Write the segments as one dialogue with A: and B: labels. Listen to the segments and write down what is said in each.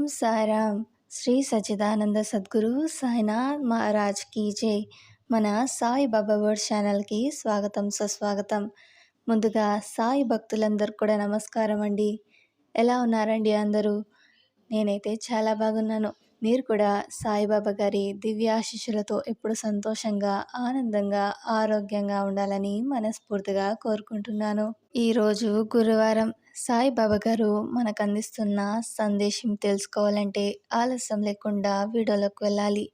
A: ఓం సారాం. శ్రీ సచిదానంద సద్గురు సాయినాథ్ మహారాజ్ కీ జై. మన సాయి బాబా వర్డ్ ఛానల్కి స్వాగతం సుస్వాగతం. ముందుగా సాయి భక్తులందరూ కూడా నమస్కారం అండి. ఎలా ఉన్నారండి అందరూ? నేనైతే చాలా బాగున్నాను. మీరు కూడా సాయిబాబా గారి దివ్యాశిషులతో ఎప్పుడు సంతోషంగా ఆనందంగా ఆరోగ్యంగా ఉండాలని మనస్ఫూర్తిగా కోరుకుంటున్నాను. ఈరోజు గురువారం సాయిబాబా గారు మనకు అందిస్తున్న సందేశం తెలుసుకోవాలంటే ఆలస్యం లేకుండా వీడియోలోకి వెళ్ళాలి.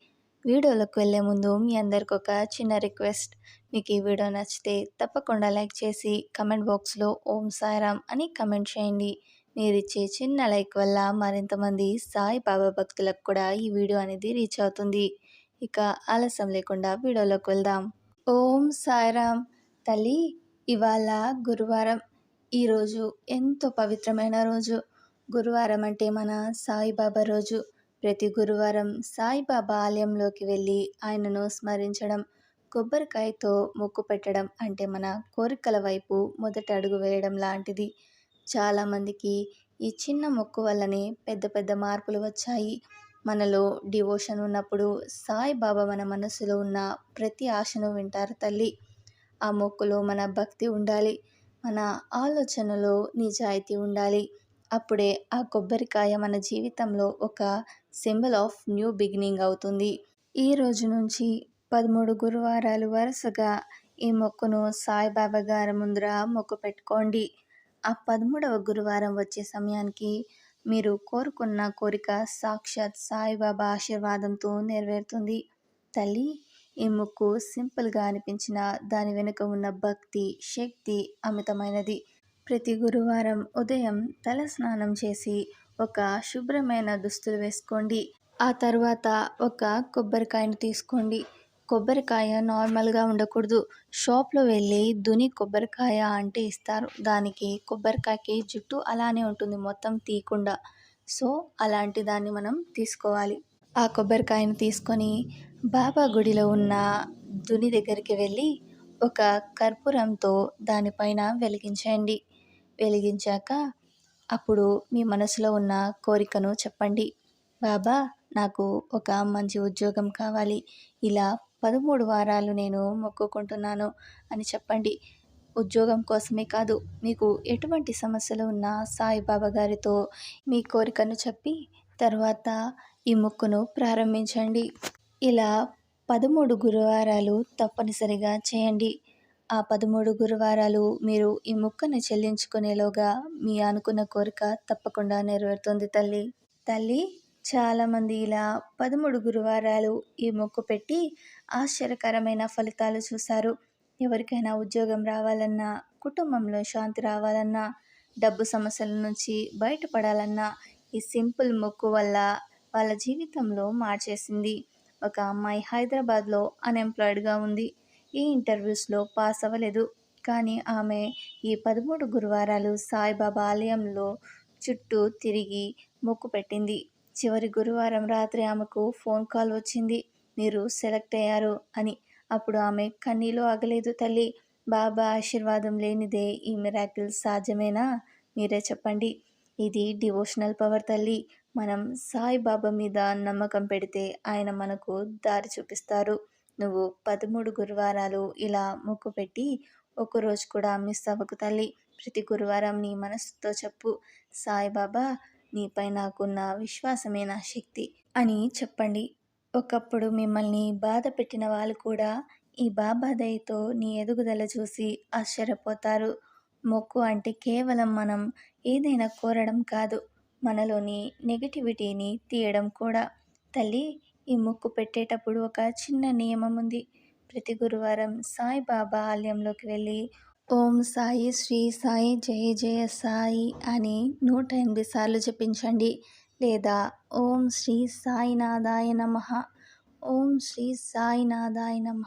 A: వీడియోలోకి వెళ్ళే ముందు మీ అందరికి ఒక చిన్న రిక్వెస్ట్. మీకు ఈ వీడియో నచ్చితే తప్పకుండా లైక్ చేసి కమెంట్ బాక్స్లో ఓం సాయిరామ్ అని కమెంట్ చేయండి. మీరు ఇచ్చే చిన్న లైక్ వల్ల మరింతమంది సాయిబాబా భక్తులకు కూడా ఈ వీడియో అనేది రీచ్ అవుతుంది. ఇక ఆలస్యం లేకుండా వీడియోలోకి వెళ్దాం. ఓం సాయిరామ్ తల్లి ఇవాళ గురువారం. ఈరోజు ఎంతో పవిత్రమైన రోజు. గురువారం అంటే మన సాయిబాబా రోజు. ప్రతి గురువారం సాయిబాబా ఆలయంలోకి వెళ్ళి ఆయనను స్మరించడం కొబ్బరికాయతో మొక్కు పెట్టడం అంటే మన కోరికల వైపు మొదట అడుగు వేయడం లాంటిది. చాలామందికి ఈ చిన్న మొక్కు వల్లనే పెద్ద పెద్ద మార్పులు వచ్చాయి. మనలో డివోషన్ ఉన్నప్పుడు సాయిబాబా మన మనసులో ఉన్న ప్రతి ఆశను వింటారు తల్లి. ఆ మొక్కులో మన భక్తి ఉండాలి. మన ఆలోచనలో నిజాయితీ ఉండాలి. అప్పుడే ఆ కొబ్బరికాయ మన జీవితంలో ఒక సింబల్ ఆఫ్ న్యూ బిగినింగ్ అవుతుంది. ఈ రోజు నుంచి పదమూడు గురువారాలు వరుసగా ఈ మొక్కును సాయిబాబా గారి ముందర మొక్కు పెట్టుకోండి. ఆ పదమూడవ గురువారం వచ్చే సమయానికి మీరు కోరుకున్న కోరిక సాక్షాత్ సాయిబాబా ఆశీర్వాదంతో నెరవేరుతుంది. తల్లి ఈ ముక్కు సింపుల్గా అనిపించిన దాని వెనుక ఉన్న భక్తి శక్తి అమితమైనది. ప్రతి గురువారం ఉదయం తల స్నానం చేసి ఒక శుభ్రమైన దుస్తులు వేసుకోండి. ఆ తర్వాత ఒక కొబ్బరికాయను తీసుకోండి. కొబ్బరికాయ నార్మల్గా ఉండకూడదు. షాప్లో వెళ్ళి దుని కొబ్బరికాయ అంటే ఇస్తారు. దానికి కొబ్బరికాయకి జుట్టు అలానే ఉంటుంది. మొత్తం తీయకుండా. సో అలాంటి దాన్ని మనం తీసుకోవాలి. ఆ కొబ్బరికాయను తీసుకొని బాబా గుడిలో ఉన్న దుని దగ్గరికి వెళ్ళి ఒక కర్పూరంతో దానిపైన వెలిగించండి. వెలిగించాక అప్పుడు మీ మనసులో ఉన్న కోరికను చెప్పండి. బాబా నాకు ఒక మంచి ఉద్యోగం కావాలి. ఇలా పదమూడు వారాలు నేను మొక్కుకుంటున్నాను అని చెప్పండి. ఉద్యోగం కోసమే కాదు మీకు ఎటువంటి సమస్యలు ఉన్నా సాయిబాబా గారితో మీ కోరికను చెప్పి తర్వాత ఈ మొక్కును ప్రారంభించండి. ఇలా పదమూడు గురువారాలు తప్పనిసరిగా చేయండి. ఆ పదమూడు గురువారాలు మీరు ఈ మొక్కను చెల్లించుకునేలోగా మీ అనుకున్న కోరిక తప్పకుండా నెరవేరుతుంది తల్లి. తల్లి చాలామంది ఇలా పదమూడు గురువారాలు ఈ మొక్కు పెట్టి ఆశ్చర్యకరమైన ఫలితాలు చూశారు. ఎవరికైనా ఉద్యోగం రావాలన్నా కుటుంబంలో శాంతి రావాలన్నా డబ్బు సమస్యల నుంచి బయటపడాలన్నా ఈ సింపుల్ మొక్కు వల్ల వాళ్ళ జీవితంలో మార్చేసింది. ఒక అమ్మాయి హైదరాబాద్లో అన్ఎంప్లాయిడ్గా ఉంది. ఈ ఇంటర్వ్యూస్లో పాస్ అవ్వలేదు. కానీ ఆమె ఈ పదమూడు గురువారాలు సాయిబాబా ఆలయంలో చుట్టూ తిరిగి మొక్కు పెట్టింది. చివరి గురువారం రాత్రి ఆమెకు ఫోన్ కాల్ వచ్చింది. మీరు సెలెక్ట్ అయ్యారు అని. అప్పుడు ఆమె కన్నీలో ఆగలేదు తల్లి. బాబా ఆశీర్వాదం లేనిదే ఈ మిరాకిల్ సాధ్యమేనా? మీరే చెప్పండి. ఇది డివోషనల్ పవర్ తల్లి. మనం సాయిబాబా మీద నమ్మకం పెడితే ఆయన మనకు దారి చూపిస్తారు. నువ్వు పదమూడు గురువారాలు ఇలా మొక్కు పెట్టి ఒకరోజు కూడా మిస్ అవ్వకు తల్లి. ప్రతి గురువారం నీ మనస్సుతో చెప్పు. సాయిబాబా నీపై నాకున్న విశ్వాసమే నా శక్తి అని చెప్పండి. ఒకప్పుడు మిమ్మల్ని బాధ పెట్టిన వాళ్ళు కూడా ఈ బాబా దయతో నీ ఎదుగుదల చూసి ఆశ్చర్యపోతారు. మొక్కు అంటే కేవలం మనం ఏదైనా కోరడం కాదు. మనలోని నెగిటివిటీని తీయడం కూడా. తల్లి ఈ మొక్కు పెట్టేటప్పుడు ఒక చిన్న నియమం ఉంది. ప్రతి గురువారం సాయిబాబా ఆలయంలోకి వెళ్ళి ఓం సాయి శ్రీ సాయి జయ జయ సాయి అని నూట ఎనిమిది సార్లు జపించండి. లేదా ఓం శ్రీ సాయినాథాయ నమ ఓం శ్రీ సాయినాథాయ నమ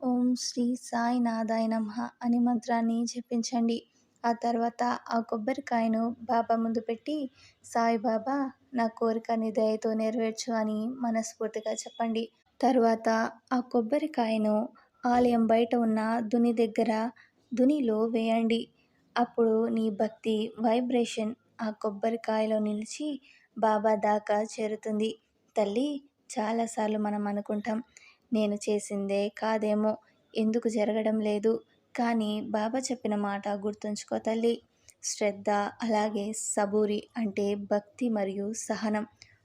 A: ఓం శ్రీ సాయినాథాయ నమ అని మంత్రాన్ని జపించండి. ఆ తర్వాత ఆ కొబ్బరికాయను బాబా ముందు పెట్టి సాయిబాబా నా కోరిక నీ దయతో నెరవేర్చు అని మనస్ఫూర్తిగా చెప్పండి తర్వాత ఆ కొబ్బరికాయను ఆలయం బయట ఉన్న దుని దగ్గర దునిలో వేయండి. అప్పుడు నీ భక్తి వైబ్రేషన్ ఆ కొబ్బరికాయలో నిలిచి బాబా దాకా చేరుతుంది. తల్లి చాలాసార్లు మనం అనుకుంటాం నేను చేసిందే కాదేమో ఎందుకు జరగడం లేదు? కానీ బాబా చెప్పిన మాట గుర్తుంచుకో తల్లి. శ్రద్ధ అలాగే సబూరి అంటే భక్తి మరియు సహనం.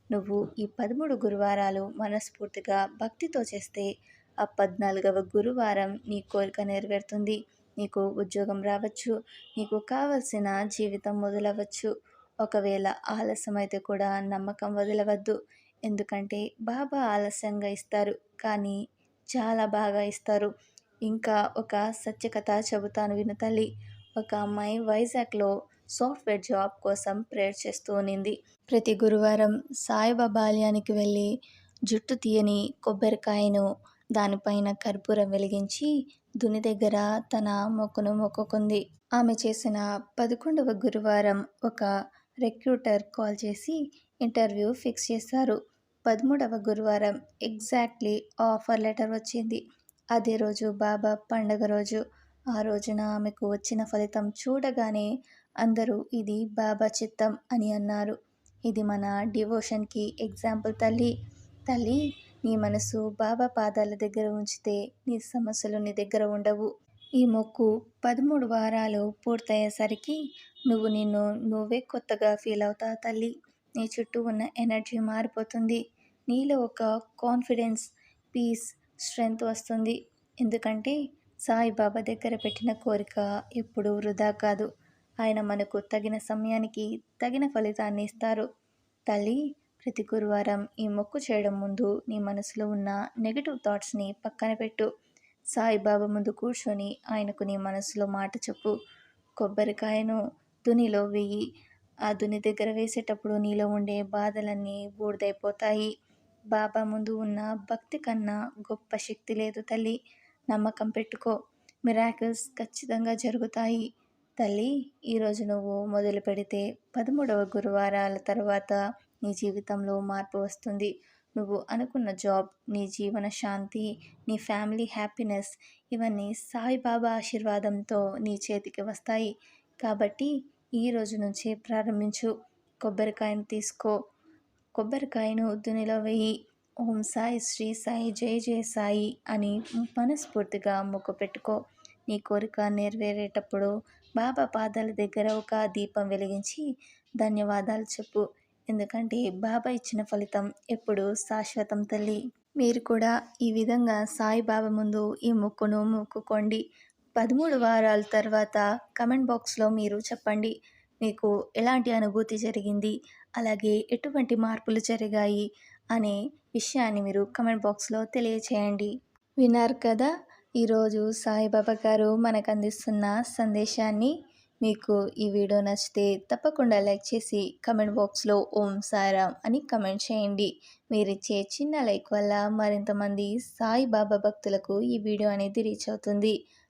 A: నువ్వు ఈ పదమూడు గురువారాలు మనస్ఫూర్తిగా భక్తితో చేస్తే ఆ పద్నాలుగవ గురువారం నీ కోరిక నెరవేరుతుంది. నీకు ఉద్యోగం రావచ్చు నీకు కావలసిన జీవితం మొదలవచ్చు. ఒకవేళ ఆలస్యమైతే కూడా నమ్మకం వదలవద్దు. ఎందుకంటే బాబా ఆలస్యంగా ఇస్తారు కానీ చాలా బాగా ఇస్తారు. ఇంకా ఒక సత్యకథ చెబుతాను విను తల్లి. ఒక అమ్మాయి వైజాగ్లో సాఫ్ట్వేర్ జాబ్ కోసం ప్రేయర్ చేస్తూ ఉన్నింది. ప్రతి గురువారం సాయిబాబా ఆలయానికి వెళ్ళి జుట్టు తీయని కొబ్బరికాయను దానిపైన కర్పూరం వెలిగించి దుని దగ్గర తన మొక్కును మొక్కుకుంది. ఆమె చేసిన పదకొండవ గురువారం ఒక రిక్రూటర్ కాల్ చేసి ఇంటర్వ్యూ ఫిక్స్ చేశారు. పదమూడవ గురువారం ఎగ్జాక్ట్లీ ఆఫర్ లెటర్ వచ్చింది. అదే రోజు బాబా పండగ రోజు. ఆ రోజున ఆమెకు వచ్చిన ఫలితం చూడగానే అందరూ ఇది బాబా చిత్తం అని అన్నారు. ఇది మన డివోషన్కి ఎగ్జాంపుల్ తల్లి. తల్లి నీ మనసు బాబా పాదాల దగ్గర ఉంచితే నీ సమస్యలు నీ దగ్గర ఉండవు. ఈ మొక్కు పదమూడు వారాలు పూర్తయ్యేసరికి నువ్వు నిన్ను నువ్వే కొత్తగా ఫీల్ అవుతావు తల్లి. నీ చుట్టూ ఉన్న ఎనర్జీ మారిపోతుంది. నీలో ఒక కాన్ఫిడెన్స్ పీస్ స్ట్రెంగ్త్ వస్తుంది. ఎందుకంటే సాయిబాబా దగ్గర పెట్టిన కోరిక ఎప్పుడూ వృధా కాదు. ఆయన మనకు తగిన సమయానికి తగిన ఫలితాన్ని ఇస్తారు. తల్లి ప్రతి గురువారం ఈ మొక్కు చేయడం ముందు నీ మనసులో ఉన్న నెగిటివ్ థాట్స్ని పక్కన పెట్టు. సాయిబాబా ముందు కూర్చొని ఆయనకు నీ మనసులో మాట చెప్పు. కొబ్బరికాయను దునిలో వెయ్యి ఆ దుని దగ్గర వేసేటప్పుడు నీలో ఉండే బాధలన్నీ బూడిదైపోతాయి. బాబా ముందు ఉన్న భక్తి కన్నా గొప్ప శక్తి లేదు తల్లి. నమ్మకం పెట్టుకో. మిరాకిల్స్ ఖచ్చితంగా జరుగుతాయి. తల్లి ఈరోజు నువ్వు మొదలు పెడితే పదమూడవ గురువారాల తర్వాత నీ జీవితంలో మార్పు వస్తుంది. నువ్వు అనుకున్న జాబ్ నీ జీవన శాంతి నీ ఫ్యామిలీ హ్యాపీనెస్ ఇవన్నీ సాయిబాబా ఆశీర్వాదంతో నీ చేతికి వస్తాయి. కాబట్టి ఈ రోజు నుంచే ప్రారంభించు. కొబ్బరికాయను తీసుకో. కొబ్బరికాయను ఉద్దునిలో వేయి. ఓం సాయి శ్రీ సాయి జై జయ సాయి అని మనస్ఫూర్తిగా మొక్కు పెట్టుకో. నీ కోరిక నెరవేరేటప్పుడు బాబా పాదాల దగ్గర ఒక దీపం వెలిగించి ధన్యవాదాలు చెప్పు. ఎందుకంటే బాబా ఇచ్చిన ఫలితం ఎప్పుడు శాశ్వతం తల్లి. మీరు కూడా ఈ విధంగా సాయిబాబా ముందు ఈ మొక్కును మొక్కుకోండి. పదమూడు వారాల తర్వాత కమెంట్ బాక్స్లో మీరు చెప్పండి. మీకు ఎలాంటి అనుభూతి జరిగింది? అలాగే ఎటువంటి మార్పులు జరిగాయి? అనే విషయాన్ని మీరు కమెంట్ బాక్స్లో తెలియచేయండి. విన్నారు కదా ఈరోజు సాయిబాబా గారు మనకు అందిస్తున్న సందేశాన్ని మీకు ఈ వీడియో నచ్చితే తప్పకుండా లైక్ చేసి కమెంట్ బాక్స్లో ఓం సారాం అని కమెంట్ చేయండి. మీరిచ్చే చిన్న లైక్ వల్ల మరింతమంది సాయిబాబా భక్తులకు ఈ వీడియో అనేది రీచ్ అవుతుంది.